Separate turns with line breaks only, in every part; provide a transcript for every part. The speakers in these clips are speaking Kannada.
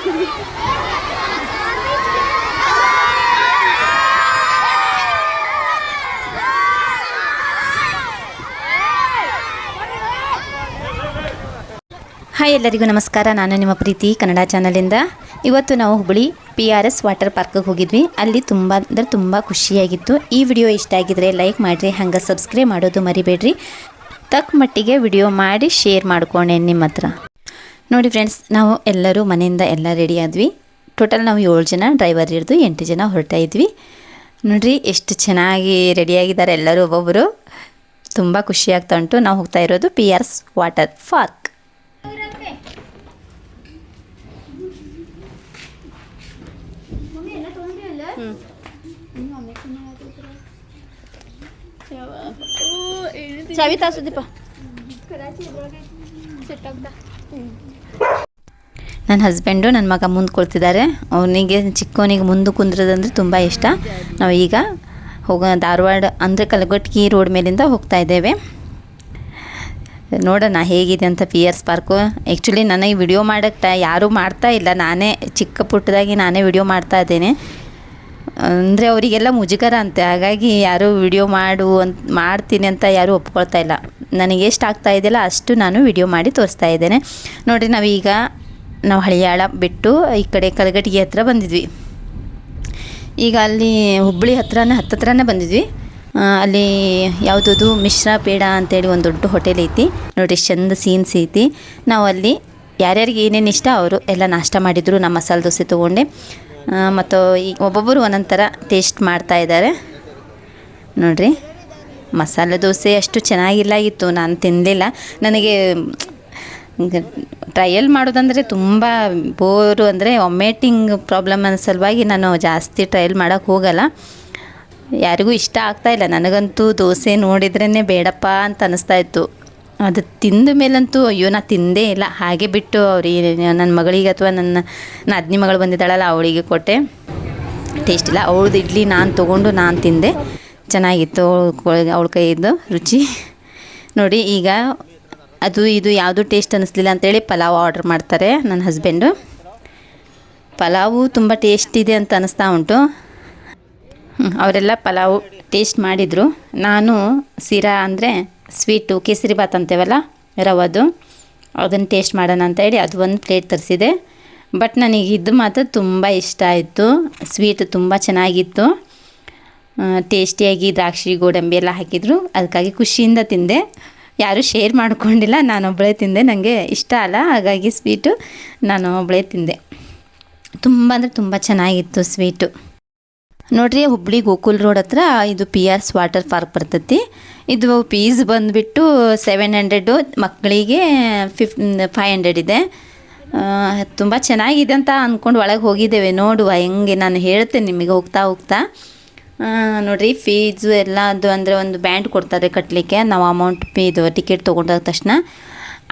ಹಾಯ್ ಎಲ್ಲರಿಗೂ ನಮಸ್ಕಾರ. ನಾನು ನಿಮ್ಮ ಪ್ರೀತಿ ಕನ್ನಡ ಚಾನಲಿಂದ. ಇವತ್ತು ನಾವು Hubballi P R S water ಪಾರ್ಕಿಗೆ ಹೋಗಿದ್ವಿ. ಅಲ್ಲಿ ತುಂಬ ಅಂದರೆ ತುಂಬ ಖುಷಿಯಾಗಿತ್ತು. ಈ ವಿಡಿಯೋ ಇಷ್ಟ ಆಗಿದ್ರೆ ಲೈಕ್ ಮಾಡಿರಿ, ಹಂಗೆ ಸಬ್ಸ್ಕ್ರೈಬ್ ಮಾಡೋದು ಮರಿಬೇಡ್ರಿ. ತಕ್ಕ ಮಟ್ಟಿಗೆ ವಿಡಿಯೋ ಮಾಡಿ ಶೇರ್ ಮಾಡ್ಕೊಂಡೆ ನಿಮ್ಮ ಹತ್ರ. ನೋಡಿ ಫ್ರೆಂಡ್ಸ್ ನಾವು ಎಲ್ಲರೂ ಮನೆಯಿಂದ ಎಲ್ಲ ರೆಡಿ ಆದ್ವಿ ಟೋಟಲ್ ನಾವು ಏಳು ಜನ ಡ್ರೈವರ್ ಹಿಡಿದು ಎಂಟು ಜನ ಹೊರಟಾ ಇದ್ವಿ ನೋಡಿರಿ ಎಷ್ಟು ಚೆನ್ನಾಗಿ ರೆಡಿಯಾಗಿದ್ದಾರೆ ಎಲ್ಲರೂ ಒಬ್ಬೊಬ್ಬರು ತುಂಬ ಖುಷಿ ಆಗ್ತಾ ಉಂಟು ನಾವು ಹೋಗ್ತಾ ಇರೋದು ಪಿ ಆರ್ಸ್ ವಾಟರ್ ಫಾರ್ಕ್
ಚಾವಿ ತಾಸು ದೀಪ
ನನ್ನ ಹಸ್ಬೆಂಡು ನನ್ನ ಮಗ ಮುಂದೆ ಕೊಡ್ತಿದ್ದಾರೆ ಅವನಿಗೆ ಚಿಕ್ಕವನಿಗೆ ಮುಂದೆ ಕುಂದ್ರದಂದ್ರೆ ತುಂಬ ಇಷ್ಟ. ನಾವು ಈಗ ಹೋಗೋ ಧಾರವಾಡ, ಅಂದರೆ ಕಲಗಟ್ಕಿ ರೋಡ್ ಮೇಲಿಂದ ಹೋಗ್ತಾ ಇದ್ದೇವೆ. ನೋಡೋಣ ಹೇಗಿದೆ ಅಂತ P R S park actually ನನಗೆ ವಿಡಿಯೋ ಮಾಡೋಕ್ಕೆ ಯಾರೂ ಮಾಡ್ತಾ ಇಲ್ಲ. ನಾನೇ ಚಿಕ್ಕ ಪುಟ್ಟದಾಗಿ ನಾನೇ ವಿಡಿಯೋ ಮಾಡ್ತಾ ಇದ್ದೇನೆ. ಅಂದರೆ ಅವರಿಗೆಲ್ಲ ಮುಜುಗರ ಅಂತೆ. ಹಾಗಾಗಿ ಯಾರೂ ವಿಡಿಯೋ ಮಾಡು ಅಂತ ಮಾಡ್ತೀನಿ ಅಂತ ಯಾರೂ ಒಪ್ಕೊಳ್ತಾ ಇಲ್ಲ. ನನಗೆ ಎಷ್ಟು ಆಗ್ತಾ ಇದೆಯಲ್ಲ ಅಷ್ಟು ನಾನು ವಿಡಿಯೋ ಮಾಡಿ ತೋರಿಸ್ತಾ ಇದ್ದೇನೆ. ನೋಡಿರಿ ನಾವೀಗ ನಾವು ಹಳಿಯಾಳ ಬಿಟ್ಟು ಈ ಕಡೆ ಕಲಗಟ್ಟಿಗೆ ಹತ್ತಿರ ಬಂದಿದ್ವಿ. ಈಗ ಅಲ್ಲಿ ಹುಬ್ಬಳ್ಳಿ ಹತ್ರನೇ, ಹತ್ತತ್ರನೇ ಬಂದಿದ್ವಿ. ಅಲ್ಲಿ ಯಾವುದದು ಮಿಶ್ರಾ ಪೇಡ ಅಂತೇಳಿ ಒಂದು ದೊಡ್ಡ ಹೋಟೆಲ್ ಐತಿ. ನೋಡಿ, ಚಂದ ಸೀನ್ಸ್ ಐತಿ. ನಾವು ಅಲ್ಲಿ ಯಾರ್ಯಾರಿಗೆ ಏನೇನು ಇಷ್ಟ ಅವರು ಎಲ್ಲ ನಾಷ್ಟ ಮಾಡಿದರು, ನಮ್ಮ ಮಸಾಲೆ ದೋಸೆ ತೊಗೊಂಡೆ. ಮತ್ತು ಈ ಒಬ್ಬೊಬ್ಬರು ಒಂದೊಂದು ಥರ ಟೇಸ್ಟ್ ಮಾಡ್ತಾ ಇದ್ದಾರೆ. ನೋಡ್ರಿ. ಮಸಾಲೆ ದೋಸೆ ಅಷ್ಟು ಚೆನ್ನಾಗಿಲ್ಲ ಇತ್ತು, ನಾನು ತಿನ್ನಲಿಲ್ಲ ನನಗೆ ಟ್ರಯಲ್ ಮಾಡೋದಂದರೆ ತುಂಬ ಬೋರು ಅಂದರೆ ವಾಮಿಟಿಂಗ್ ಪ್ರಾಬ್ಲಮ್ ಅನ್ನೋ ಸಲುವಾಗಿ ನಾನು ಜಾಸ್ತಿ ಟ್ರಯಲ್ ಮಾಡೋಕ್ಕೆ ಹೋಗಲ್ಲ. ಯಾರಿಗೂ ಇಷ್ಟ ಆಗ್ತಾ ಇಲ್ಲ. ನನಗಂತೂ ದೋಸೆ ನೋಡಿದ್ರೇ ಬೇಡಪ್ಪ ಅಂತ ಅನ್ನಿಸ್ತಾ ಇತ್ತು. ಅದು ತಿಂದ ಮೇಲಂತೂ ಅಯ್ಯೋ, ನಾ ತಿಂದೇ ಇಲ್ಲ. ಹಾಗೆ ಬಿಟ್ಟು ಅವ್ರಿಗೆ ನನ್ನ ಮಗಳಿಗೆ ಅಥವಾ ನನ್ನ ನಾದಿನಿ ಮಗಳು ಬಂದಿದ್ದಾಳಲ್ಲ, ಅವಳಿಗೆ ಕೊಟ್ಟೆ. ಟೇಸ್ಟ್ ಇಲ್ಲ. ಅವಳದು ಇಡ್ಲಿ ನಾನು ತೊಗೊಂಡು ನಾನು ತಿಂದೆ. ಚೆನ್ನಾಗಿತ್ತು ಅವಳ ಕೈಯಿದ್ದು ರುಚಿ. ನೋಡಿ, ಈಗ ಅದು ಇದು ಯಾವುದು ಟೇಸ್ಟ್ ಅನ್ನಿಸ್ಲಿಲ್ಲ ಅಂತೇಳಿ ಪಲಾವ್ ಆರ್ಡ್ರ್ ಮಾಡ್ತಾರೆ ನನ್ನ ಹಸ್ಬೆಂಡು ಪಲಾವು ತುಂಬ ಟೇಸ್ಟ್ ಇದೆ ಅಂತ ಅನ್ನಿಸ್ತಾ ಉಂಟು. ಅವರೆಲ್ಲ ಪಲಾವು ಟೇಸ್ಟ್ ಮಾಡಿದರು. ನಾನು ಸಿರಾ ಅಂದರೆ ಸ್ವೀಟು ಕೇಸರಿ ಬಾತ್ ಅಂತೇವಲ್ಲ, ರವದು. ಅದನ್ನು ಟೇಸ್ಟ್ ಮಾಡೋಣ ಅಂತ ಹೇಳಿ ಅದು ಒಂದು ಪ್ಲೇಟ್ ತರಿಸಿದೆ. ಬಟ್ ನನಗೆ ಇದು ಮಾತ್ರ ತುಂಬ ಇಷ್ಟ ಆಯಿತು. ಸ್ವೀಟ್ ತುಂಬ ಚೆನ್ನಾಗಿತ್ತು. ಟೇಸ್ಟಿಯಾಗಿ ದ್ರಾಕ್ಷಿ, ಗೋಡಂಬಿ ಎಲ್ಲ ಹಾಕಿದರು. ಅದಕ್ಕಾಗಿ ಖುಷಿಯಿಂದ ತಿಂದೆ. ಯಾರೂ ಶೇರ್ ಮಾಡ್ಕೊಂಡಿಲ್ಲ. ನಾನೊಬ್ಬಳೇ ತಿಂದೆ. ನನಗೆ ಇಷ್ಟ ಅಲ್ಲ. ಹಾಗಾಗಿ ಸ್ವೀಟು ನಾನು ಒಬ್ಬಳೇ ತಿಂದೆ. ತುಂಬ ಅಂದರೆ ತುಂಬ ಚೆನ್ನಾಗಿತ್ತು ಸ್ವೀಟು ನೋಡ್ರಿ, ಹುಬ್ಳಿ ಗೋಕುಲ್ ರೋಡ್ ಹತ್ರ ಇದು ಪಿ ಆರ್ಸ್ ವಾಟರ್ ಪಾರ್ಕ್ ಬರ್ತೈತಿ. ಇದು ಪೀಸ್ ಬಂದುಬಿಟ್ಟು ಸೆವೆನ್ ಹಂಡ್ರೆಡು ಮಕ್ಕಳಿಗೆ ಫಿಫ್ ಫೈವ್ ಹಂಡ್ರೆಡ್ ಇದೆ. ತುಂಬ ಚೆನ್ನಾಗಿದೆ ಅಂತ ಅಂದ್ಕೊಂಡು ಒಳಗೆ ಹೋಗಿದ್ದೇವೆ. ನೋಡುವ, ಹೆಂಗೆ ನಾನು ಹೇಳ್ತೇನೆ ನಿಮಗೆ ಹೋಗ್ತಾ ಹೋಗ್ತಾ. ನೋಡ್ರಿ ಫೀಸು ಎಲ್ಲ ಅದು ಅಂದರೆ ಒಂದು ಬ್ಯಾಂಡ್ ಕೊಡ್ತಾರೆ ಕಟ್ಟಲಿಕ್ಕೆ ನಾವು ಅಮೌಂಟ್ ಇದು ಟಿಕೆಟ್ ತೊಗೊಂಡಾದ ತಕ್ಷಣ.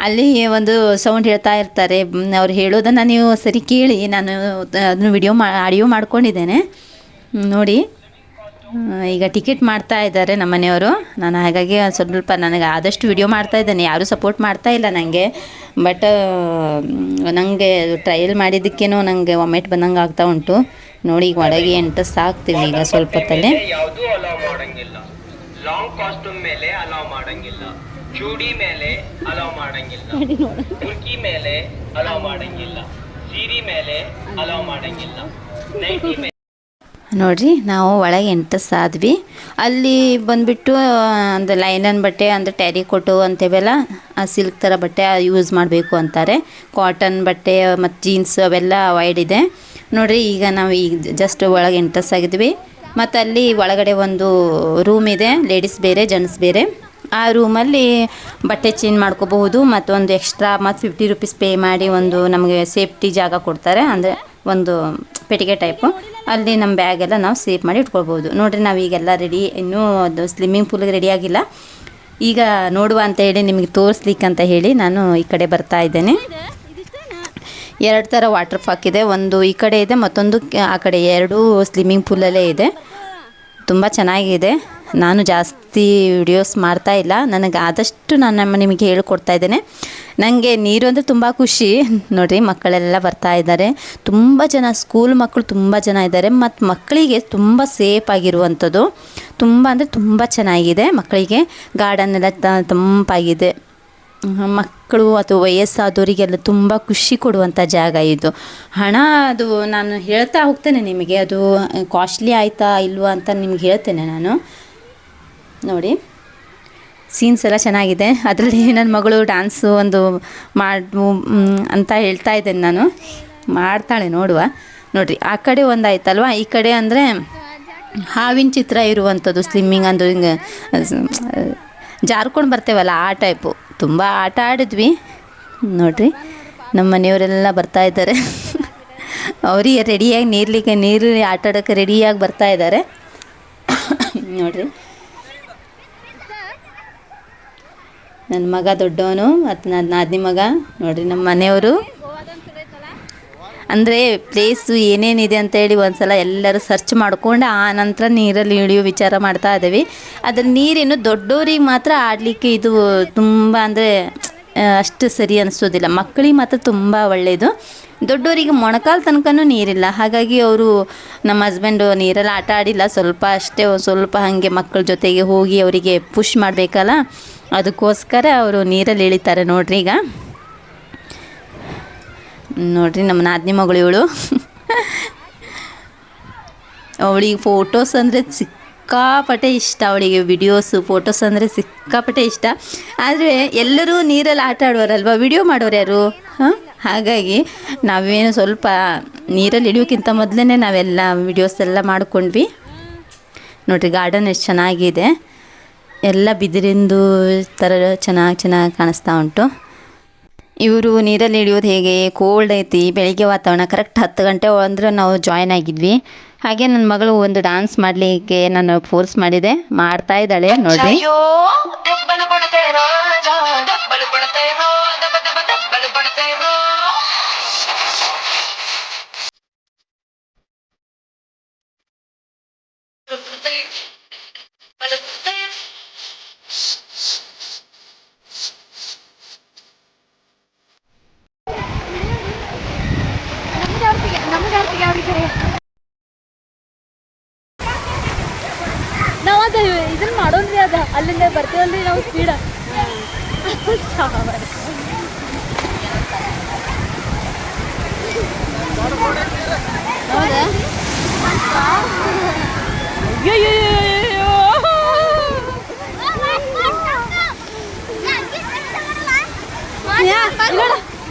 ಅಲ್ಲಿ ಒಂದು ಸೌಂಡ್ ಹೇಳ್ತಾ ಇರ್ತಾರೆ. ಅವ್ರು ಹೇಳೋದನ್ನು ನೀವು ಸರಿ ಕೇಳಿ. ನಾನು ಅದನ್ನು ವಿಡಿಯೋ ಮಾ ಆಡಿಯೋ ಮಾಡ್ಕೊಂಡಿದ್ದೇನೆ. ನೋಡಿ. ಈಗ ಟಿಕೆಟ್ ಮಾಡ್ತಾ ಇದ್ದಾರೆ ನಮ್ಮ ಮನೆಯವರು. ನಾನು ಹಾಗಾಗಿ ಸ್ವಲ್ಪ ನನಗೆ ಆದಷ್ಟು ವಿಡಿಯೋ ಮಾಡ್ತಾ ಇದ್ದೇನೆ. ಯಾರೂ ಸಪೋರ್ಟ್ ಮಾಡ್ತಾ ಇಲ್ಲ ನನಗೆ ಬಟ್ ನನಗೆ ಟ್ರಯಲ್ ಮಾಡಿದ್ದಕ್ಕೇನೋ ನನಗೆ ಒಮ್ಮೆಟ್ ಬಂದಂಗೆ ಆಗ್ತಾ ಉಂಟು. ನೋಡಿ ಈಗ ಒಳಗೆ ಎಂಟು ಸಾಕ್ತೀವಿ ಈಗ ಸ್ವಲ್ಪ ಹೊತ್ತಲ್ಲೇ.
ಯಾವುದು ಅಲೌ ಮಾಡಂಗಿಲ್ಲ. ಲಾಂಗ್ ಕಾಸ್ಟ್ಯೂಮ್ ಮೇಲೆ ಅಲೌ ಮಾಡಂಗಿಲ್ಲ. ಚೂಡಿ ಮೇಲೆ ಅಲೌ ಮಾಡಂಗಿಲ್ಲ. ಮುಲ್ಕಿ ಮೇಲೆ ಅಲೌ ಮಾಡಂಗಿಲ್ಲ. ಸೀರಿ ಮೇಲೆ ಅಲೌ ಮಾಡಂಗಿಲ್ಲ. ನೈಟಿ ಮೇಲೆ.
ನೋಡ್ರಿ ನಾವು ಒಳಗೆ ಎಂಟು ಸಾದ್ವಿ. ಅಲ್ಲಿ ಬಂದುಬಿಟ್ಟು ಅಂದ್ರೆ ಲೈನನ್ ಬಟ್ಟೆ ಅಂದರೆ ಟ್ಯಾರಿ ಕೊಟ್ಟು ಅಂತೇವೆಲ್ಲ ಆ ಸಿಲ್ಕ್ ಥರ ಬಟ್ಟೆ ಯೂಸ್ ಮಾಡಬೇಕು ಅಂತಾರೆ. ಕಾಟನ್ ಬಟ್ಟೆ ಮತ್ತು ಜೀನ್ಸ್ ಅವೆಲ್ಲ ಅವಾಯ್ಡ್ ಇದೆ. ನೋಡ್ರಿ, ಈಗ ನಾವು ಈಗ ಜಸ್ಟ್ ಒಳಗೆ ಎಂಟ್ರೆಸ್ ಆಗಿದ್ವಿ. ಮತ್ತು ಅಲ್ಲಿ ಒಳಗಡೆ ಒಂದು ರೂಮ್ ಇದೆ ಲೇಡೀಸ್ ಬೇರೆ ಜೆಂಟ್ಸ್ ಬೇರೆ. ಆ ರೂಮಲ್ಲಿ ಬಟ್ಟೆ ಚೇಂಜ್ ಮಾಡ್ಕೋಬಹುದು, ಮತ್ತು ಒಂದು ಎಕ್ಸ್ಟ್ರಾ ಮತ್ತು ಫಿಫ್ಟಿ ರುಪೀಸ್ ಪೇ ಮಾಡಿ ಒಂದು ನಮಗೆ ಸೇಫ್ಟಿ ಜಾಗ ಕೊಡ್ತಾರೆ, ಅಂದರೆ ಒಂದು ಪೆಟ್ಟಿಗೆ ಟೈಪು ಅಲ್ಲಿ ನಮ್ಮ ಬ್ಯಾಗೆಲ್ಲ ನಾವು ಸೇಫ್ ಮಾಡಿ ಇಟ್ಕೊಳ್ಬೋದು ನೋಡಿರಿ, ನಾವು ಈಗೆಲ್ಲ ರೆಡಿ ಇನ್ನೂ ಅದು ಸ್ವಿಮ್ಮಿಂಗ್ ಪೂಲ್ಗೆ ರೆಡಿ ಆಗಿಲ್ಲ. ಈಗ ನೋಡುವ ಅಂತ ಹೇಳಿ ನಿಮಗೆ ತೋರಿಸ್ಲಿಕ್ಕೆ ಅಂತ ಹೇಳಿ ನಾನು ಈ ಕಡೆ ಬರ್ತಾ ಇದ್ದೇನೆ. ಎರಡು ಥರ ವಾಟರ್ ಪಾರ್ಕ್ ಇದೆ. ಒಂದು ಈ ಕಡೆ ಇದೆ, ಮತ್ತೊಂದು ಆ ಕಡೆ ಎರಡೂ ಸ್ವಿಮ್ಮಿಂಗ್ ಪೂಲಲ್ಲೇ ಇದೆ. ತುಂಬ ಚೆನ್ನಾಗಿದೆ. ನಾನು ಜಾಸ್ತಿ ವಿಡಿಯೋಸ್ ಮಾಡ್ತಾ ಇಲ್ಲ. ನನಗೆ ಆದಷ್ಟು ನಾನು ನಿಮಗೆ ಹೇಳ್ಕೊಡ್ತಾ ಇದ್ದೇನೆ. ನನಗೆ ನೀರು ಅಂದರೆ ತುಂಬ ಖುಷಿ. ನೋಡಿರಿ ಮಕ್ಕಳೆಲ್ಲ ಬರ್ತಾ ಇದ್ದಾರೆ. ತುಂಬ ಜನ, ಸ್ಕೂಲ್ ಮಕ್ಕಳು ತುಂಬ ಜನ ಇದ್ದಾರೆ. ಮತ್ತು ಮಕ್ಕಳಿಗೆ ತುಂಬ ಸೇಫ್ ಆಗಿರುವಂಥದ್ದು. ತುಂಬ ಅಂದರೆ ತುಂಬ ಚೆನ್ನಾಗಿದೆ ಮಕ್ಕಳಿಗೆ. ಗಾರ್ಡನ್ ಎಲ್ಲ ತಂಪಾಗಿದೆ. ಮಕ್ಕಳು ಅಥವಾ ವಯಸ್ಸಾದವರಿಗೆಲ್ಲ ತುಂಬ ಖುಷಿ ಕೊಡುವಂಥ ಜಾಗ ಇದು. ಹಣ ಅದು ನಾನು ಹೇಳ್ತಾ ಹೋಗ್ತೇನೆ ನಿಮಗೆ. ಅದು ಕಾಸ್ಟ್ಲಿ ಆಯಿತಾ ಇಲ್ವಾ ಅಂತ ನಿಮ್ಗೆ ಹೇಳ್ತೇನೆ ನಾನು. ನೋಡಿ. ಸೀನ್ಸ್ ಎಲ್ಲ ಚೆನ್ನಾಗಿದೆ. ಅದರಲ್ಲಿ ನನ್ನ ಮಗಳು ಡ್ಯಾನ್ಸು ಒಂದು ಮಾಡು ಅಂತ ಹೇಳ್ತಾ ಇದ್ದೇನೆ ನಾನು. ಮಾಡ್ತಾಳೆ, ನೋಡುವ. ನೋಡಿರಿ, ಆ ಕಡೆ ಒಂದು ಆಯ್ತಲ್ವಾ ಈ ಕಡೆ ಅಂದರೆ ಹಾವಿನ ಚಿತ್ರ ಇರುವಂಥದ್ದು ಸ್ಲಿಮ್ಮಿಂಗ್ ಅಂದು ಹಿಂಗೆ, ಜಾರ್ಕೊಂಡು ಬರ್ತೇವಲ್ಲ ಆ ಟೈಪು ತುಂಬ ಆಟ ಆಡಿದ್ವಿ. ನೋಡಿರಿ, ನಮ್ಮ ಮನೆಯವರೆಲ್ಲ ಬರ್ತಾ ಇದ್ದಾರೆ. ಅವರಿಗೆ ರೆಡಿಯಾಗಿ ನೀರ್ಲಿಕ್ಕೆ ನೀರು ಆಟ ಆಡೋಕ್ಕೆ ರೆಡಿಯಾಗಿ ಬರ್ತಾ ಇದ್ದಾರೆ. ನೋಡಿರಿ. ನನ್ನ ಮಗ ದೊಡ್ಡವನು, ಮತ್ತು ನನ್ನ ನಾದಿನಿ ಮಗ. ನೋಡಿರಿ, ನಮ್ಮ ಮನೆಯವರು. ಅಂದರೆ ಪ್ಲೇಸು ಏನೇನಿದೆ ಅಂತೇಳಿ ಒಂದ್ಸಲ ಎಲ್ಲರೂ ಸರ್ಚ್ ಮಾಡ್ಕೊಂಡು, ಆ ನಂತರ ನೀರಲ್ಲಿ ಇಳಿಯೋ ವಿಚಾರ ಮಾಡ್ತಾ ಇದ್ದೀವಿ. ಅದ್ರ ನೀರೇನು ದೊಡ್ಡವ್ರಿಗೆ ಮಾತ್ರ ಆಡಲಿಕ್ಕೆ ಇದು ತುಂಬ ಅಂದರೆ ಅಷ್ಟು ಸರಿ ಅನಿಸೋದಿಲ್ಲ. ಮಕ್ಕಳಿಗೆ ಮಾತ್ರ ತುಂಬ ಒಳ್ಳೆಯದು ದೊಡ್ಡವರಿಗೆ ಮೊಣಕಾಲು ತನಕನೂ ನೀರಿಲ್ಲ. ಹಾಗಾಗಿ ಅವರು ನಮ್ಮ ಹಸ್ಬೆಂಡು ನೀರಲ್ಲಿ ಆಟ ಆಡಿಲ್ಲ. ಸ್ವಲ್ಪ ಅಷ್ಟೇ ಒಂದ್ ಸ್ವಲ್ಪ ಹಾಗೆ ಮಕ್ಕಳ ಜೊತೆಗೆ ಹೋಗಿ ಅವರಿಗೆ ಪುಷ್ ಮಾಡಬೇಕಲ್ಲ? ಅದಕ್ಕೋಸ್ಕರ ಅವರು ನೀರಲ್ಲಿ ಇಳಿತಾರೆ ನೋಡ್ರಿ ಈಗ. ನೋಡ್ರಿ ನಮ್ಮ ನಾದಿನಿ ಮಗಳು ಇವಳು. ಅವಳಿಗೆ ಫೋಟೋಸ್ ಅಂದರೆ ಸಿಕ್ಕಾಪಟ್ಟೆ ಇಷ್ಟ, ಅವಳಿಗೆ ವಿಡಿಯೋಸು ಫೋಟೋಸ್ ಅಂದರೆ ಸಿಕ್ಕಾಪಟ್ಟೆ ಇಷ್ಟ. ಆದರೆ ಎಲ್ಲರೂ ನೀರಲ್ಲಿ ಆಟ ಆಡೋರಲ್ವ ವಿಡಿಯೋ ಮಾಡೋರು ಯಾರು? ಹಾಂ? ಹಾಗಾಗಿ ನಾವೇನು ಸ್ವಲ್ಪ ನೀರಲ್ಲಿ ಇಳಿಯೋಕ್ಕಿಂತ ಮೊದಲೇ ನಾವೆಲ್ಲ ವಿಡಿಯೋಸ್ ಎಲ್ಲ ಮಾಡ್ಕೊಂಡ್ವಿ. ನೋಡಿರಿ ಗಾರ್ಡನ್ ಎಷ್ಟು ಚೆನ್ನಾಗಿದೆ. ಎಲ್ಲ ಬಿದಿರಿಂದು ಥರ ಚೆನ್ನಾಗಿ ಚೆನ್ನಾಗಿ ಕಾಣಿಸ್ತಾ ಉಂಟು. ಇವರು ನೀರಲ್ಲಿ ಇಳಿಯೋದು ಹೇಗೆ? ಕೋಲ್ಡ್ ಐತಿ, ಬೆಳಿಗ್ಗೆ ವಾತಾವರಣ ಕರೆಕ್ಟ್ ಹತ್ತು ಗಂಟೆ ಅಂದ್ರೆ ನಾವು ಜಾಯ್ನ್ ಆಗಿದ್ವಿ. ಹಾಗೆ ನನ್ನ ಮಗಳು ಒಂದು ಡಾನ್ಸ್ ಮಾಡಲಿಕ್ಕೆ ನಾನು ಫೋರ್ಸ್ ಮಾಡಿದೆ. ಮಾಡ್ತಾ ಇದ್ದಾಳೆ, ನೋಡ್ರಿ.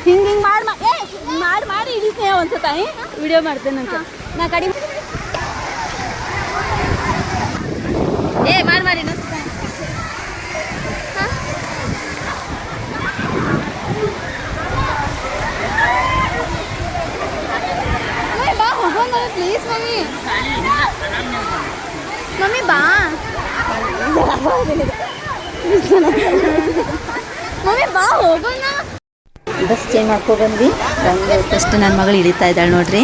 ಹಿಂಗ್ ಹಿಂಗ್ ಮಾಡಿ ಮಾಡಿ ಮಾಡಿ ಇಡಿ ಸ್ನೇಹ ಒಂದ್ಸತ ವಿಡಿಯೋ ಮಾಡ್ತೇನೆ ಅಂತ ನಾ ಕಡಿಮೆ ಏ ಮಾಡಿ ಮಾಡಿ ಇನ್ನೊಂದ್ಸತ. ಮಮ್ಮಿ ಬಾ ಹೋಗೋಣ ಪ್ಲೀಸ್ ಮಮ್ಮಿ. ಮಮ್ಮಿ ಬಾ. ಮಮ್ಮಿ ಬಾ, ಹೋಗೋಣ.
ಬಸ್ ಚೇಂಜ್ ಮಾಡ್ಕೊ ಬಂದ್ವಿ. ಫಸ್ಟ್ ನನ್ನ ಮಗಳು ಇಳಿತಾ ಇದ್ದಾಳೆ ನೋಡ್ರಿ.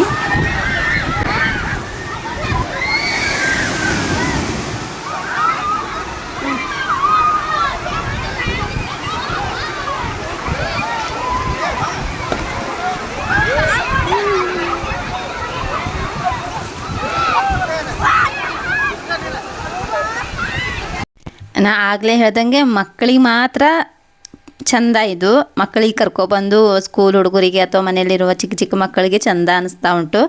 ನಾ ಆಗಲೇ ಹೇಳ್ದಂಗೆ ಮಕ್ಕಳಿಗೆ ಮಾತ್ರ ಚಂದ ಇದು. ಮಕ್ಕಳಿಗೆ ಕರ್ಕೊಬಂದು ಸ್ಕೂಲ್ ಹುಡುಗರಿಗೆ ಅಥವಾ ಮನೆಯಲ್ಲಿರುವ ಚಿಕ್ಕ ಚಿಕ್ಕ ಮಕ್ಕಳಿಗೆ ಚಂದ ಅನಿಸ್ತಾ ಉಂಟು.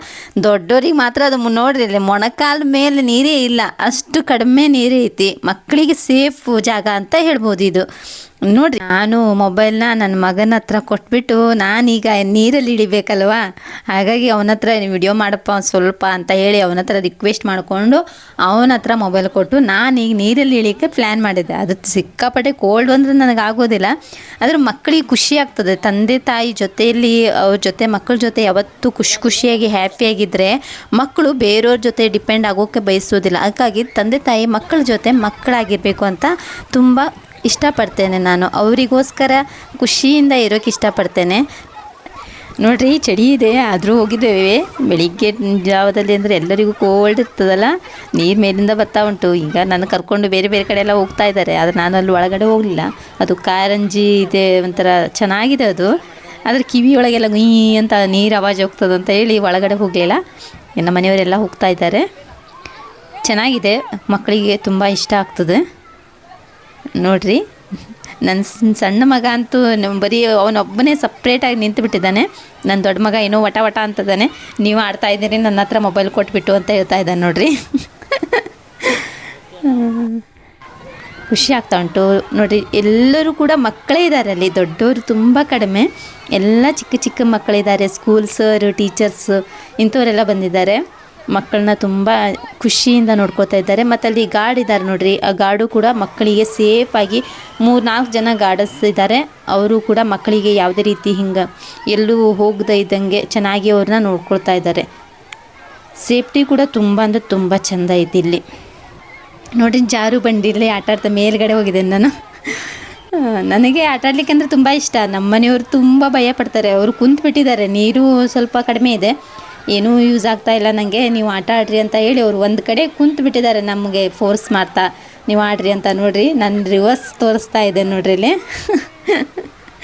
ದೊಡ್ಡೋರಿಗೆ ಮಾತ್ರ ಅದು ನೋಡ್ರಿ ಮೊಣಕಾಲ ಮೇಲೆ ನೀರೇ ಇಲ್ಲ. ಅಷ್ಟು ಕಡಿಮೆ ನೀರೇ ಐತಿ. ಮಕ್ಕಳಿಗೆ ಸೇಫ್ ಜಾಗ ಅಂತ ಹೇಳ್ಬೋದು ಇದು. ನೋಡ್ರಿ, ನಾನು ಮೊಬೈಲ್ನ ನನ್ನ ಮಗನ ಹತ್ರ ಕೊಟ್ಬಿಟ್ಟು ನಾನೀಗ ನೀರಲ್ಲಿ ಇಡಿಬೇಕಲ್ವಾ ಹಾಗಾಗಿ ಅವನ ಹತ್ರ ವಿಡಿಯೋ ಮಾಡಪ್ಪ ಒಂದು ಸ್ವಲ್ಪ ಅಂತ ಹೇಳಿ ಅವನ ಹತ್ರ ರಿಕ್ವೆಸ್ಟ್ ಮಾಡಿಕೊಂಡು ಅವನ ಹತ್ರ ಮೊಬೈಲ್ ಕೊಟ್ಟು ನಾನೀಗ ನೀರಲ್ಲಿ ಇಳಿಯೋಕ್ಕೆ ಪ್ಲ್ಯಾನ್ ಮಾಡಿದ್ದೆ. ಅದು ಸಿಕ್ಕಾಪಟ್ಟೆ ಕೋಲ್ಡ್ ಅಂದರೆ ನನಗೆ ಆಗೋದಿಲ್ಲ. ಆದರೆ ಮಕ್ಕಳಿಗೆ ಖುಷಿ ಆಗ್ತದೆ. ತಂದೆ, ತಾಯಿ ಜೊತೆಯಲ್ಲಿ, ಅವ್ರ ಜೊತೆ ಮಕ್ಕಳ ಜೊತೆ ಯಾವತ್ತೂ ಖುಷಿ ಖುಷಿಯಾಗಿ ಹ್ಯಾಪಿಯಾಗಿದ್ದರೆ ಮಕ್ಕಳು ಬೇರೆಯವ್ರ ಜೊತೆ ಡಿಪೆಂಡ್ ಆಗೋಕ್ಕೆ ಬಯಸೋದಿಲ್ಲ. ಹಾಗಾಗಿ ತಂದೆ, ತಾಯಿ ಮಕ್ಕಳ ಜೊತೆ ಮಕ್ಕಳಾಗಿರಬೇಕು ಅಂತ ತುಂಬ ಇಷ್ಟಪಡ್ತೇನೆ ನಾನು. ಅವರಿಗೋಸ್ಕರ ಖುಷಿಯಿಂದ ಇರೋಕ್ಕೆ ಇಷ್ಟಪಡ್ತೇನೆ. ನೋಡ್ರಿ, ಚಳಿ ಇದೆ, ಆದರೂ ಹೋಗಿದ್ದೇವೆ. ಬೆಳಿಗ್ಗೆ ಜಾವದಲ್ಲಿ ಅಂದರೆ ಎಲ್ಲರಿಗೂ ಕೋಲ್ಡ್ ಇರ್ತದಲ್ಲ, ನೀರು ಮೇಲಿಂದ ಬರ್ತಾ ಉಂಟು. ಈಗ ನಾನು ಕರ್ಕೊಂಡು ಬೇರೆ ಬೇರೆ ಕಡೆ ಎಲ್ಲ ಹೋಗ್ತಾ ಇದ್ದಾರೆ. ಆದರೆ ನಾನು ಅಲ್ಲಿ ಒಳಗಡೆ ಹೋಗಲಿಲ್ಲ. ಅದು ಕಾರಂಜಿ ಇದೆ, ಒಂಥರ ಚೆನ್ನಾಗಿದೆ ಅದು. ಆದರೆ ಕಿವಿ ಒಳಗೆಲ್ಲ ಗುಯ್ ಅಂತ ನೀರು ಅವಾಜ್ ಹೋಗ್ತದೆ ಅಂತ ಹೇಳಿ ಒಳಗಡೆ ಹೋಗಲಿಲ್ಲ. ನಮ್ಮ ಮನೆಯವರೆಲ್ಲ ಹೋಗ್ತಾ ಇದ್ದಾರೆ. ಚೆನ್ನಾಗಿದೆ. ಮಕ್ಕಳಿಗೆ ತುಂಬ ಇಷ್ಟ ಆಗ್ತದೆ. ನೋಡ್ರಿ. ನನ್ನ ಸಣ್ಣ ಮಗ ಅಂತೂ ಬರೀ ಅವನೊಬ್ಬನೇ ಸಪ್ರೇಟಾಗಿ ನಿಂತು ಬಿಟ್ಟಿದ್ದಾನೆ ನನ್ನ ದೊಡ್ಡ ಮಗ ಏನೋ ವಟ ವಟ ಅಂತದಾನೆ. ನೀವು ಆಡ್ತಾ ಇದ್ದೀರಿ, ನನ್ನ ಹತ್ರ ಮೊಬೈಲ್ ಕೊಟ್ಬಿಟ್ಟು ಅಂತ ಹೇಳ್ತಾ ಇದ್ದಾನೆ ನೋಡ್ರಿ. ಖುಷಿ ಆಗ್ತಾ ಉಂಟು. ನೋಡಿರಿ, ಎಲ್ಲರೂ ಕೂಡ ಮಕ್ಕಳೇ ಇದ್ದಾರೆ ಅಲ್ಲಿ. ದೊಡ್ಡವರು ತುಂಬ ಕಡಿಮೆ. ಎಲ್ಲ ಚಿಕ್ಕ ಚಿಕ್ಕ ಮಕ್ಕಳಿದ್ದಾರೆ ಸ್ಕೂಲ್ ಸರ್ ಟೀಚರ್ಸ್ ಇಂಥವರೆಲ್ಲ ಬಂದಿದ್ದಾರೆ. ಮಕ್ಕಳನ್ನ ತುಂಬ ಖುಷಿಯಿಂದ ನೋಡ್ಕೋತಾ ಇದ್ದಾರೆ. ಮತ್ತು ಅಲ್ಲಿ ಗಾರ್ಡ್ ಇದ್ದಾರೆ ನೋಡ್ರಿ. ಆ ಗಾರ್ಡು ಕೂಡ ಮಕ್ಕಳಿಗೆ ಸೇಫಾಗಿ ಮೂರು ನಾಲ್ಕು ಜನ ಗಾರ್ಡಸ್ ಇದ್ದಾರೆ ಅವರು ಕೂಡ ಮಕ್ಕಳಿಗೆ ಯಾವುದೇ ರೀತಿ ಹಿಂಗೆ ಎಲ್ಲೂ ಹೋಗದೇ ಇದ್ದಂಗೆ ಚೆನ್ನಾಗಿ ಅವ್ರನ್ನ ನೋಡ್ಕೊಳ್ತಾ ಇದ್ದಾರೆ. ಸೇಫ್ಟಿ ಕೂಡ ತುಂಬ ಅಂದರೆ ತುಂಬ ಚೆಂದ ಐತಿ ಇಲ್ಲಿ. ನೋಡಿ ಜಾರು ಬಂಡಿಲಿ ಆಟ ಆಡ್ತಾ ಮೇಲ್ಗಡೆ ಹೋಗಿದೆ ನಾನು. ನನಗೆ ಆಟ ಆಡ್ಲಿಕ್ಕೆ ಅಂದರೆ ತುಂಬ ಇಷ್ಟ. ನಮ್ಮ ಮನೆಯವರು ತುಂಬ ಭಯ ಪಡ್ತಾರೆ. ಅವರು ಕುಂತು ಬಿಟ್ಟಿದ್ದಾರೆ ನೀರು ಸ್ವಲ್ಪ ಕಡಿಮೆ ಇದೆ. ಏನೂ ಯೂಸ್ ಆಗ್ತಾ ಇಲ್ಲ. ನನಗೆ ನೀವು ಆಟ ಆಡ್ರಿ ಅಂತ ಹೇಳಿ ಅವರು ಒಂದು ಕಡೆ ಕುಂತು ಬಿಟ್ಟಿದ್ದಾರೆ ನಮಗೆ ಫೋರ್ಸ್ ಮಾಡ್ತಾ. ನೀವು ಆಡ್ರಿ ಅಂತ ನೋಡ್ರಿ, ನಾನು ರಿವರ್ಸ್ ತೋರಿಸ್ತಾ ಇದೆ ನೋಡ್ರಿ ಇಲ್ಲಿ.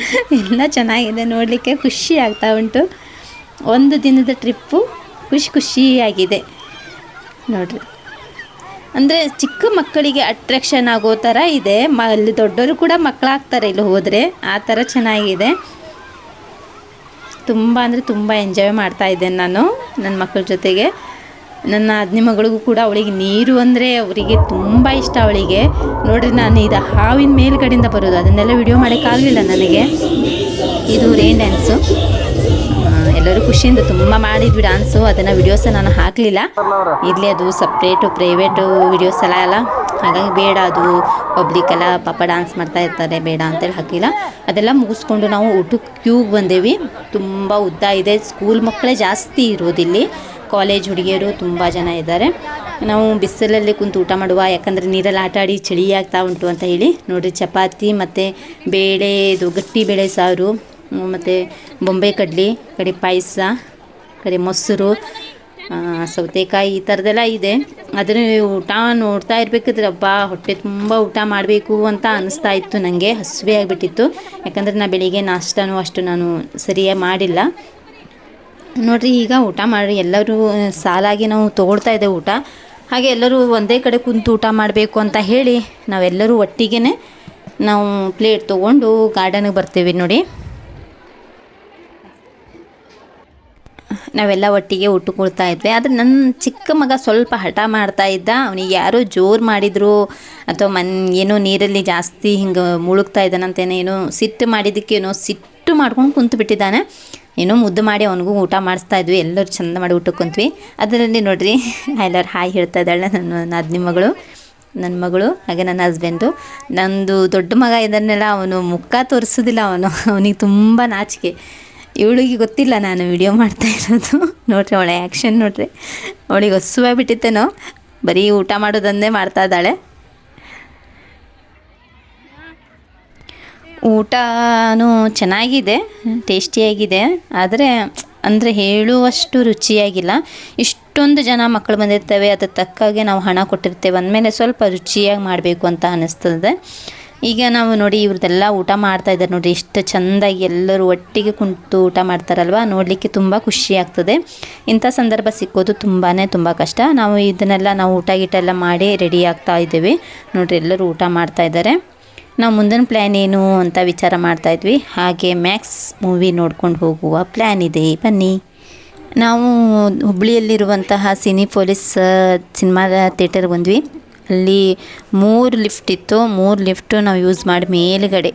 ಎಲ್ಲ ಚೆನ್ನಾಗಿದೆ, ನೋಡಲಿಕ್ಕೆ ಖುಷಿ ಆಗ್ತಾ ಉಂಟು. ಒಂದು ದಿನದ ಟ್ರಿಪ್ಪು ಖುಷಿ ಖುಷಿಯಾಗಿದೆ. ನೋಡ್ರಿ. ಅಂದರೆ ಚಿಕ್ಕ ಮಕ್ಕಳಿಗೆ ಅಟ್ರಾಕ್ಷನ್ ಆಗೋ ಥರ ಇದೆ. ಮ ಅಲ್ಲಿ ದೊಡ್ಡವರು ಕೂಡ ಮಕ್ಕಳಾಗ್ತಾರೆ ಇಲ್ಲಿ ಹೋದರೆ. ಆ ಥರ ಚೆನ್ನಾಗಿದೆ. ತುಂಬ ಅಂದರೆ ತುಂಬ ಎಂಜಾಯ್ ಮಾಡ್ತಾ ಇದ್ದೇನೆ ನಾನು ನನ್ನ ಮಕ್ಕಳ ಜೊತೆಗೆ. ನನ್ನ ಅದ್ನಿ ಮಗಳಿಗೂ ಕೂಡ ಅವಳಿಗೆ ನೀರು ಅಂದರೆ ಅವರಿಗೆ ತುಂಬ ಇಷ್ಟ ಅವಳಿಗೆ. ನೋಡಿರಿ ನಾನು ಇದು ಹಾವಿನ ಮೇಲ್ಗಡೆಯಿಂದ ಬರೋದು ಅದನ್ನೆಲ್ಲ ವಿಡಿಯೋ ಮಾಡೋಕ್ಕಾಗಲಿಲ್ಲ ನನಗೆ. ಇದು ರೇನ್ ಡ್ಯಾನ್ಸು ಎಲ್ಲರೂ ಖುಷಿಯಿಂದ ತುಂಬ ಮಾಡಿದ್ವಿ ಡ್ಯಾನ್ಸು ಅದನ್ನು ವಿಡಿಯೋಸ ನಾನು ಹಾಕಲಿಲ್ಲ. ಇರಲಿ ಅದು ಸಪ್ರೇಟು ಪ್ರೈವೇಟು ವಿಡಿಯೋಸ್ ಎಲ್ಲ ಅಲ್ಲ. ಹಾಗಾಗಿ ಬೇಡ ಅದು. ಪಬ್ಲಿಕ್ ಎಲ್ಲ ಪಾಪ ಡಾನ್ಸ್ ಮಾಡ್ತಾ ಇರ್ತಾರೆ, ಬೇಡ ಅಂತೇಳಿ ಹಾಕಿಲ್ಲ. ಅದೆಲ್ಲ ಮುಗಿಸ್ಕೊಂಡು ನಾವು ಊಟಕ್ಕೆ ಕ್ಯೂಗೆ ಬಂದೇವಿ. ತುಂಬ ಉದ್ದ ಇದೆ. ಸ್ಕೂಲ್ ಮಕ್ಕಳೇ ಜಾಸ್ತಿ ಇರೋದಿಲ್ಲಿ. ಕಾಲೇಜ್ ಹುಡುಗಿಯರು ತುಂಬ ಜನ ಇದ್ದಾರೆ. ನಾವು ಬಿಸಿಲಲ್ಲಿ ಕುಂತು ಊಟ ಮಾಡುವ, ಯಾಕಂದರೆ ನೀರಲ್ಲಿ ಆಟ ಆಡಿ ಚಳಿ ಆಗ್ತಾ ಉಂಟು ಅಂತ ಹೇಳಿ. ನೋಡಿರಿ ಚಪಾತಿ ಮತ್ತು ಬೇಳೆ, ಇದು ಗಟ್ಟಿ ಬೇಳೆ ಸಾರು ಮತ್ತು ಬೊಂಬೆ ಕಡ್ಲಿ, ಕಡೆ ಪಾಯಸ, ಕಡೆ ಮೊಸರು ಸೌತೆಕಾಯಿ ಈ ಥರದೆಲ್ಲ ಇದೆ. ಅದನ್ನು ಊಟ ನೋಡ್ತಾ ಇರಬೇಕಿದ್ರೆ ಹಬ್ಬ ಹೊಟ್ಟೆ ತುಂಬ ಊಟ ಮಾಡಬೇಕು ಅಂತ ಅನಿಸ್ತಾ ಇತ್ತು. ನನಗೆ ಹಸಿವೆ ಆಗಿಬಿಟ್ಟಿತ್ತು. ಯಾಕಂದರೆ ನಾ ಬೆಳಿಗ್ಗೆ ನಾಷ್ಟನೂ ಅಷ್ಟು ನಾನು ಸರಿಯಾಗಿ ಮಾಡಿಲ್ಲ. ನೋಡಿರಿ, ಈಗ ಊಟ ಮಾಡಿ ಎಲ್ಲರೂ ಸಾಲಾಗಿ ನಾವು ತೊಗೊಳ್ತಾ ಇದ್ದೇವೆ ಊಟ. ಹಾಗೆ ಎಲ್ಲರೂ ಒಂದೇ ಕಡೆ ಕುಂತು ಊಟ ಮಾಡಬೇಕು ಅಂತ ಹೇಳಿ ನಾವೆಲ್ಲರೂ ಒಟ್ಟಿಗೆ ನಾವು ಪ್ಲೇಟ್ ತೊಗೊಂಡು ಗಾರ್ಡನ್ಗೆ ಬರ್ತೀವಿ ನೋಡಿ. ನಾವೆಲ್ಲ ಒಟ್ಟಿಗೆ ಉಟ್ಟುಕೊಳ್ತಾ ಇದ್ವಿ. ಆದರೆ ನನ್ನ ಚಿಕ್ಕ ಮಗ ಸ್ವಲ್ಪ ಹಠ ಮಾಡ್ತಾ ಇದ್ದ. ಅವನಿಗೆ ಯಾರೋ ಜೋರು ಮಾಡಿದ್ರು. ಅಥವಾ ಮನ್ ಏನೋ ನೀರಲ್ಲಿ ಜಾಸ್ತಿ ಹಿಂಗೆ ಮುಳುಗ್ತಾ ಇದ್ದಾನಂತೇನೋ ಏನೋ ಸಿಟ್ಟು ಮಾಡಿದ್ದಕ್ಕೆ ಏನೋ ಸಿಟ್ಟು ಮಾಡ್ಕೊಂಡು ಕುಂತು ಬಿಟ್ಟಿದ್ದಾನೆ. ಏನೋ ಮುದ್ದು ಮಾಡಿ ಅವನಿಗೂ ಊಟ ಮಾಡಿಸ್ತಾ ಇದ್ವಿ. ಎಲ್ಲರೂ ಚಂದ ಮಾಡಿ ಊಟಕ್ಕೆ ಕುಂತ್ವಿ. ಅದರಲ್ಲಿ ನೋಡ್ರಿ, ಎಲ್ಲರೂ ಹಾಯ್ ಹೇಳ್ತಾ ಇದ್ದಾಳೆ ನನ್ನ ನಾದಿನಿ ಮಗಳು ನನ್ನ ಮಗಳು, ಹಾಗೆ ನನ್ನ ಹಸ್ಬೆಂಡು ನಂದು ದೊಡ್ಡ ಮಗ ಇದನ್ನೆಲ್ಲ ಅವನು ಮುಖ ತೋರಿಸೋದಿಲ್ಲ ಅವನು. ಅವನಿಗೆ ತುಂಬ ನಾಚಿಕೆ. ಇವಳಿಗೆ ಗೊತ್ತಿಲ್ಲ ನಾನು ವಿಡಿಯೋ ಮಾಡ್ತಾ ಇರೋದು. ನೋಡ್ರಿ ಅವಳೆ ಆ್ಯಕ್ಷನ್ ನೋಡ್ರಿ. ಅವಳಿಗೆ ಹಸುವಾಗಿಬಿಟ್ಟಿತ್ತೇನೋ ಬರೀ ಊಟ ಮಾಡೋದನ್ನೇ ಮಾಡ್ತಾ ಇದ್ದಾಳೆ. ಊಟನೂ ಚೆನ್ನಾಗಿದೆ, ಟೇಸ್ಟಿಯಾಗಿದೆ. ಆದರೆ ಅಂದರೆ ಹೇಳುವಷ್ಟು ರುಚಿಯಾಗಿಲ್ಲ. ಇಷ್ಟೊಂದು ಜನ ಮಕ್ಕಳು ಬಂದಿರ್ತವೆ, ಅದಕ್ಕೆ ತಕ್ಕಾಗೆ ನಾವು ಹಣ ಕೊಟ್ಟಿರ್ತೇವೆ. ಅಂದಮೇಲೆ ಸ್ವಲ್ಪ ರುಚಿಯಾಗಿ ಮಾಡಬೇಕು ಅಂತ ಅನ್ನಿಸ್ತದೆ ಈಗ ನಾವು ನೋಡಿ ಇವ್ರದ್ದೆಲ್ಲ ಊಟ ಮಾಡ್ತಾ ಇದ್ದಾರೆ ನೋಡಿ ಎಷ್ಟು ಚೆಂದಾಗಿ ಎಲ್ಲರೂ ಒಟ್ಟಿಗೆ ಕುಂತು ಊಟ ಮಾಡ್ತಾರಲ್ವ? ನೋಡಲಿಕ್ಕೆ ತುಂಬ ಖುಷಿ ಆಗ್ತದೆ. ಇಂಥ ಸಂದರ್ಭ ಸಿಕ್ಕೋದು ತುಂಬಾ ತುಂಬ ಕಷ್ಟ. ನಾವು ಇದನ್ನೆಲ್ಲ ನಾವು ಊಟ ಗೀಟ ಎಲ್ಲ ಮಾಡಿ ರೆಡಿ ಆಗ್ತಾ ಇದ್ದೀವಿ. ನೋಡಿರಿ, ಎಲ್ಲರೂ ಊಟ ಮಾಡ್ತಾ ಇದ್ದಾರೆ. ನಾವು ಮುಂದಿನ ಪ್ಲ್ಯಾನ್ ಏನು ಅಂತ ವಿಚಾರ ಮಾಡ್ತಾ ಇದ್ವಿ. ಹಾಗೆ ಮ್ಯಾಕ್ಸ್ ಮೂವಿ ನೋಡ್ಕೊಂಡು ಹೋಗುವ ಪ್ಲ್ಯಾನ್ ಇದೆ. ಬನ್ನಿ. ನಾವು ಹುಬ್ಬಳ್ಳಿಯಲ್ಲಿರುವಂತಹ ಸಿನಿ ಪೊಲೀಸ್ ಸಿನಿಮಾ ಥಿಯೇಟರ್ಗೆ ಬಂದ್ವಿ. ಅಲ್ಲಿ ಮೂರು ಲಿಫ್ಟ್ ಇತ್ತು. ಮೂರು ಲಿಫ್ಟು ನಾವು ಯೂಸ್ ಮಾಡಿ ಮೇಲುಗಡೆ.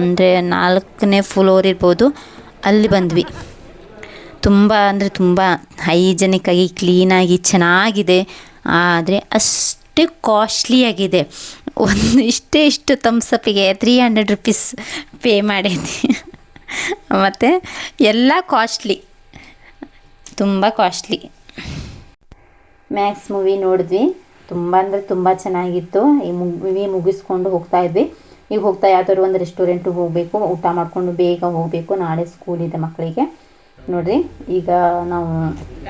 ಅಂದರೆ ನಾಲ್ಕನೇ ಫ್ಲೋರ್ ಇರ್ಬೋದು. ಅಲ್ಲಿ ಬಂದ್ವಿ. ತುಂಬ ಅಂದರೆ ತುಂಬ ಹೈಜೆನಿಕ್ ಆಗಿ ಕ್ಲೀನಾಗಿ, ಚೆನ್ನಾಗಿದೆ. ಆದರೆ ಅಷ್ಟೇ ಕಾಸ್ಟ್ಲಿಯಾಗಿದೆ ಒಂದು ಇಷ್ಟೇ ಇಷ್ಟು ತಮ್ಸಪ್ಪಿಗೆ ತ್ರೀ ಹಂಡ್ರೆಡ್ ರುಪೀಸ್ ಪೇ ಮಾಡಿದ್ವಿ. ಮತ್ತು ಎಲ್ಲ ಕಾಸ್ಟ್ಲಿ ತುಂಬ ಕಾಸ್ಟ್ಲಿ ಮ್ಯಾಕ್ಸ್ ಮೂವಿ ನೋಡಿದ್ವಿ. ತುಂಬ ಅಂದರೆ ತುಂಬ ಚೆನ್ನಾಗಿತ್ತು. ಈ ಮುಗಿ ಮುಗಿಸ್ಕೊಂಡು ಹೋಗ್ತಾ ಇದ್ವಿ. ಈಗ ಹೋಗ್ತಾ ಯಾವ್ದಾದ್ರು ಒಂದು ರೆಸ್ಟೋರೆಂಟಿಗೆ ಹೋಗಬೇಕು, ಊಟ ಮಾಡಿಕೊಂಡು ಬೇಗ ಹೋಗಬೇಕು. ನಾಳೆ ಸ್ಕೂಲ್ ಇದೆ ಮಕ್ಕಳಿಗೆ ನೋಡ್ರಿ, ಈಗ ನಾವು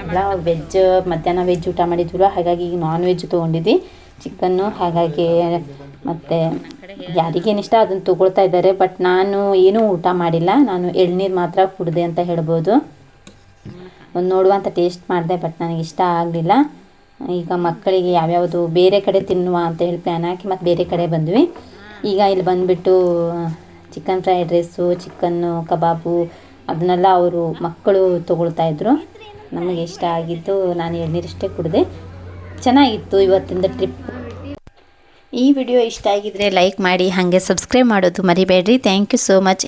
ಎಲ್ಲ ವೆಜ್ ಮಧ್ಯಾಹ್ನ ವೆಜ್ ಊಟ ಮಾಡಿದ್ವಲ್ಲ ಹಾಗಾಗಿ ಈಗ ನಾನ್ ವೆಜ್ ತೊಗೊಂಡಿದ್ವಿ. ಚಿಕನ್ನು ಹಾಗಾಗಿ ಮತ್ತು ಯಾರಿಗೇನು ಇಷ್ಟ ಅದನ್ನು ತೊಗೊಳ್ತಾ ಇದ್ದಾರೆ. ಬಟ್ ನಾನು ಏನೂ ಊಟ ಮಾಡಿಲ್ಲ. ನಾನು ಎಳ್ನೀರು ಮಾತ್ರ ಕುಡಿದೆ ಅಂತ ಹೇಳ್ಬೋದು. ಒಂದು ನೋಡುವಂಥ ಟೇಸ್ಟ್ ಮಾಡಿದೆ ಬಟ್ ನನಗೆ ಇಷ್ಟ ಆಗಲಿಲ್ಲ. ಈಗ ಮಕ್ಕಳಿಗೆ ಯಾವ್ಯಾವುದು ಬೇರೆ ಕಡೆ ತಿನ್ನುವ ಅಂತ ಹೇಳಿ ಪ್ಲ್ಯಾನ್ ಹಾಕಿ ಮತ್ತು ಬೇರೆ ಕಡೆ ಬಂದ್ವಿ. ಈಗ ಇಲ್ಲಿ ಬಂದುಬಿಟ್ಟು chicken fried rice chicken kebab ಅದನ್ನೆಲ್ಲ ಅವರು ಮಕ್ಕಳು ತೊಗೊಳ್ತಾ ಇದ್ರು. ನಮಗೆ ಇಷ್ಟ ಆಗಿದ್ದು ನಾನು ಎಳ್ನೀರಷ್ಟೇ ಕುಡಿದೆ. ಚೆನ್ನಾಗಿತ್ತು ಇವತ್ತಿಂದ ಟ್ರಿಪ್ ಈ ವಿಡಿಯೋ ಇಷ್ಟ ಆಗಿದ್ರೆ ಲೈಕ್ ಮಾಡಿ, ಹಾಗೆ ಸಬ್ಸ್ಕ್ರೈಬ್ ಮಾಡೋದು ಮರಿಬೇಡ್ರಿ. Thank you so much